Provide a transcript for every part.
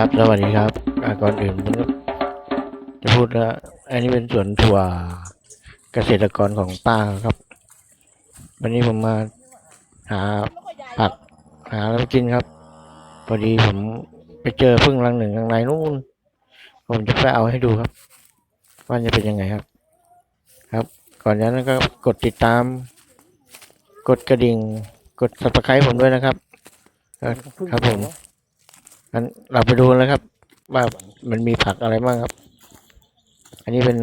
ครับสวัสดีครับก่อนอื่นจะพูดว่าอันนี้เป็นสวนถั่วเกษตรกรของป้าครับ วันนี้ผมมาหาผักหาแล้วกินครับ พอดีผมไปเจอพึ่งรังหนึ่งข้างในนู่น ผมจะไปเอาให้ดูครับว่าจะเป็นยังไงครับ ครับ ก่อนนั้นก็กดติดตาม กดกระดิ่ง กด subscribe ผมด้วยนะครับ ครับครับผม งั้นเราไปดูนเลยครับ ว่ามันมีผักอะไรบ้างครับ อันนี้เป็น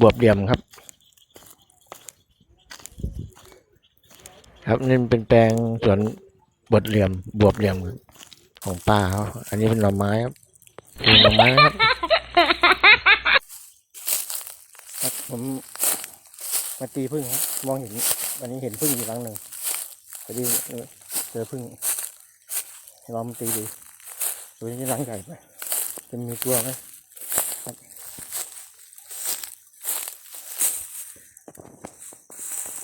บวบเหลี่ยมครับ ครับนี่เป็นแปลงสวนบดเหลี่ยมบวบเหลี่ยมของป้าเขาอันนี้เป็นหน่อไม้ครับเป็นหน่อไม้ครับครับผมมาตีพึ่งครับ มองเห็นวันนี้เห็นพึ่งอยู่ครั้งหนึ่งพอดีเออเจอพึ่งลองตีดู ดูนี่รังใหญ่ไปจะมีตัวไหมครับ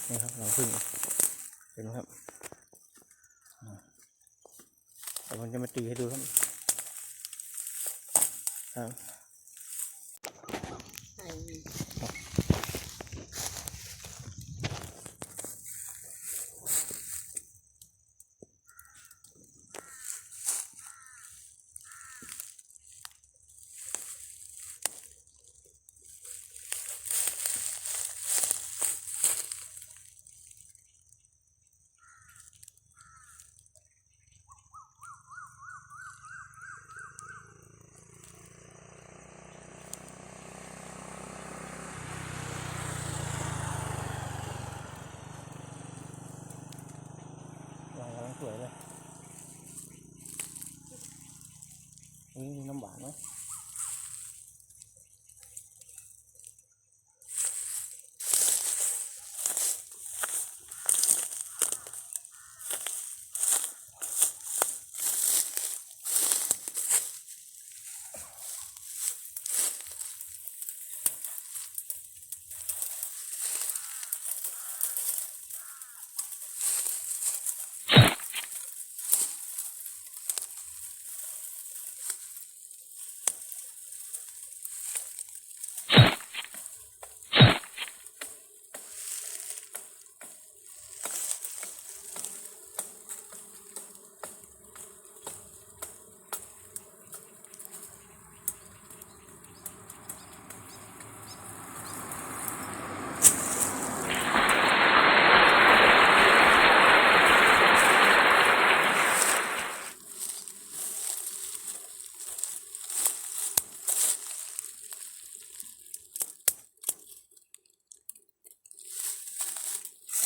นี่ครับรังพึ่งเห็นไหมครับอ่าเดี๋ยวผมจะมาตีให้ดูครับครับ สวยเลยนี่มีน้ำหวานไหม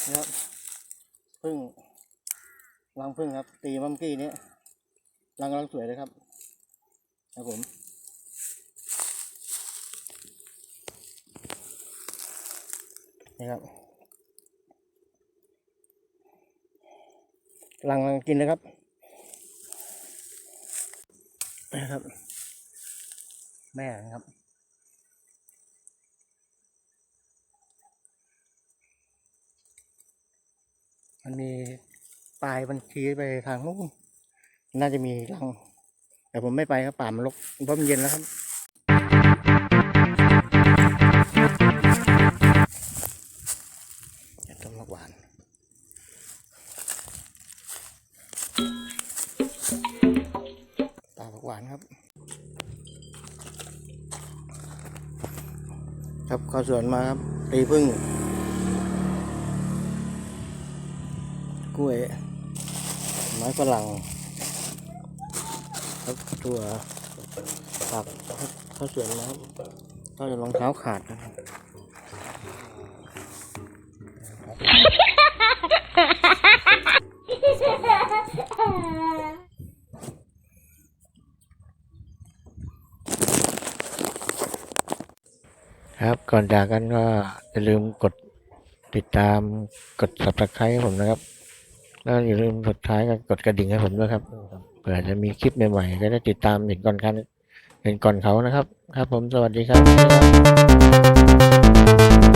นะครับพึ่งรังพึ่งครับ ตีมัมกี้นี้รังกำลังสวยเลยครับครับผมนี่ครับรังกำลังกินนะครับนะครับ แม่นะครับ มันมีปลายมันชี้ไปทางนู้นน่าจะมีรัง แต่ผมไม่ไปครับป่ามันรกเพราะมันเย็นแล้วครับ ต้นมะหวานป่าผักหวานครับ ครับเข้าสวนมาครับตีพึ่ง กล้วย ไม้ฝรั่งครับตัวผักเข้าสวนนะครับก็จะรองเท้าขาดนะครับครับก่อนจากกันก็อย่าลืมกดติดตามกด subscribe ผมนะครับ แล้วอย่าลืมสุดท้ายก็กดกระดิ่งให้ผมด้วยครับเผื่อจะมีคลิปใหม่ๆก็ได้ติดตามเห็นก่อนกันเห็นก่อนเขานะครับ ครับผมสวัสดีครับ